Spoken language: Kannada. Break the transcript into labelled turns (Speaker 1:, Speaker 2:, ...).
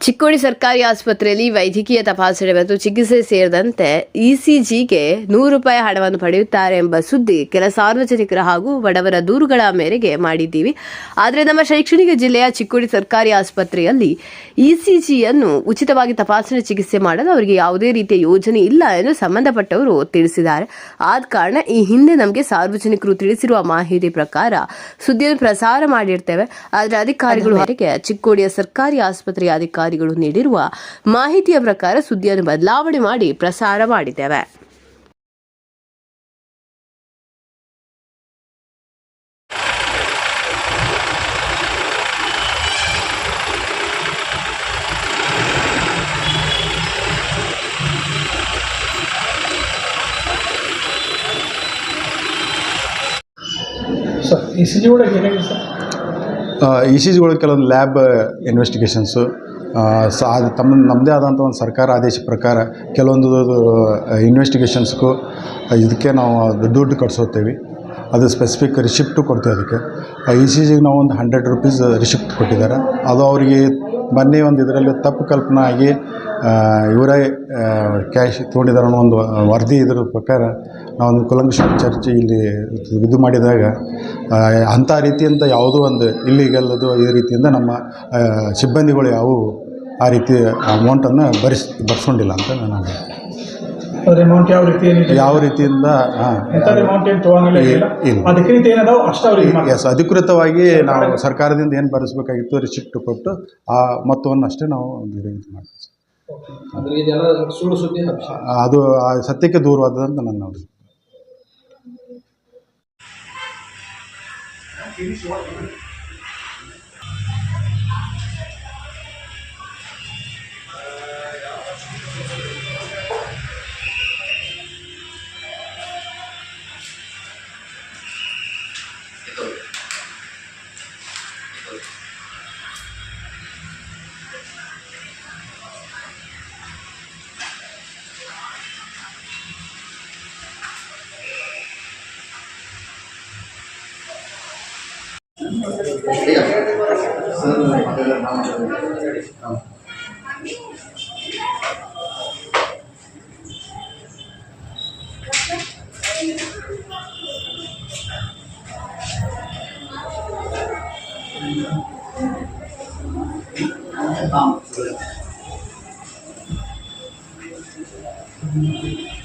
Speaker 1: ಚಿಕ್ಕೋಡಿ ಸರ್ಕಾರಿ ಆಸ್ಪತ್ರೆಯಲ್ಲಿ ವೈದ್ಯಕೀಯ ತಪಾಸಣೆ ಮತ್ತು ಚಿಕಿತ್ಸೆ ಸೇರಿದಂತೆ ಇಸಿಜಿಗೆ ನೂರು ರೂಪಾಯಿ ಹಣವನ್ನು ಪಡೆಯುತ್ತಾರೆ ಎಂಬ ಸುದ್ದಿ ಕೆಲ ಸಾರ್ವಜನಿಕರ ಹಾಗೂ ಬಡವರ ದೂರುಗಳ ಮೇರೆಗೆ ಮಾಡಿದ್ದೀವಿ. ಆದರೆ ನಮ್ಮ ಶೈಕ್ಷಣಿಕ ಜಿಲ್ಲೆಯ ಚಿಕ್ಕೋಡಿ ಸರ್ಕಾರಿ ಆಸ್ಪತ್ರೆಯಲ್ಲಿ ಇಸಿಜಿಯನ್ನು ಉಚಿತವಾಗಿ ತಪಾಸಣೆ ಚಿಕಿತ್ಸೆ ಮಾಡಲು ಅವರಿಗೆ ಯಾವುದೇ ರೀತಿಯ ಯೋಜನೆ ಇಲ್ಲ ಎಂದು ಸಂಬಂಧಪಟ್ಟವರು ತಿಳಿಸಿದ್ದಾರೆ. ಆದ ಕಾರಣ ಈ ಹಿಂದೆ ನಮಗೆ ಸಾರ್ವಜನಿಕರು ತಿಳಿಸಿರುವ ಮಾಹಿತಿ ಪ್ರಕಾರ ಸುದ್ದಿಯನ್ನು ಪ್ರಸಾರ ಮಾಡಿರ್ತೇವೆ. ಆದರೆ ಅಧಿಕಾರಿಗಳು ಚಿಕ್ಕೋಡಿಯ ಸರ್ಕಾರಿ ಆಸ್ಪತ್ರೆಯ ಅಧಿಕಾರಿಗಳು ನೀಡಿರುವ ಮಾಹಿತಿಯ ಪ್ರಕಾರ ಸುದ್ದಿಯನ್ನು ಬದಲಾವಣೆ ಮಾಡಿ ಪ್ರಸಾರ ಮಾಡಿದ್ದೇವೆ.
Speaker 2: ಇ ಈ ಸಿ ಜಿ ಒಳಗೆ
Speaker 3: ಇ ಸಿ ಜಿಗಳು ಕೆಲವೊಂದು ಲ್ಯಾಬ್ ಇನ್ವೆಸ್ಟಿಗೇಷನ್ಸು ಸ ಅದು ತಮ್ಮ ನಮ್ಮದೇ ಆದಂಥ ಒಂದು ಸರ್ಕಾರ ಆದೇಶ ಪ್ರಕಾರ ಕೆಲವೊಂದು ಇನ್ವೆಸ್ಟಿಗೇಷನ್ಸ್ಗೂ ಇದಕ್ಕೆ ನಾವು ದುಡ್ಡು ಕಟ್ಸೋತೇವೆ ಅದು ಸ್ಪೆಸಿಫಿಕ್ ರಿಶಿಪ್ಟು ಕೊಡ್ತೇವೆ ಅದಕ್ಕೆ. ಇ ಸಿ ಜಿಗೆ ನಾವು ಒಂದು ಹಂಡ್ರೆಡ್ ರುಪೀಸ್ ರಿಸಿಪ್ಟ್ ಕೊಟ್ಟಿದ್ದಾರೆ. ಅದು ಅವರಿಗೆ ಮೊನ್ನೆ ಒಂದು ಇದರಲ್ಲಿ ತಪ್ಪು ಕಲ್ಪನೆ ಆಗಿ ಇವರೇ ಕ್ಯಾಶ್ ತೊಗೊಂಡಿದ್ದಾರೆ ಅನ್ನೋ ಒಂದು ವರದಿ ಇದ್ರ ಪ್ರಕಾರ ನಾವೊಂದು ಕುಲಂಕುಷ ಚರ್ಚೆ ಇಲ್ಲಿ ಇದು ಮಾಡಿದಾಗ ಅಂಥ ರೀತಿಯಿಂದ ಯಾವುದೋ ಒಂದು ಇಲ್ಲಿಗಲ್ ಅದು ಈ ರೀತಿಯಿಂದ ನಮ್ಮ ಸಿಬ್ಬಂದಿಗಳು ಯಾವುವು ಆ ರೀತಿ ಅಮೌಂಟನ್ನು ಭರಿಸ್ ಬರ್ಸ್ಕೊಂಡಿಲ್ಲ ಅಂತ ನಾನು
Speaker 2: ಯಾವ
Speaker 3: ರೀತಿಯಿಂದ ಅಧಿಕೃತವಾಗಿ ನಾವು ಸರ್ಕಾರದಿಂದ ಏನು ಬರೆಸ್ಬೇಕಾಗಿತ್ತು ರಿಸಿಪ್ಟ್ ಕೊಟ್ಟು ಆ ಮೊತ್ತವನ್ನು ಅಷ್ಟೇ ನಾವು ಮಾಡ್ತೀವಿ ಅದು ಸತ್ಯಕ್ಕೆ ದೂರವಾದಂತ ನನ್ನ ನೋಡಿ Gracias. Thank you.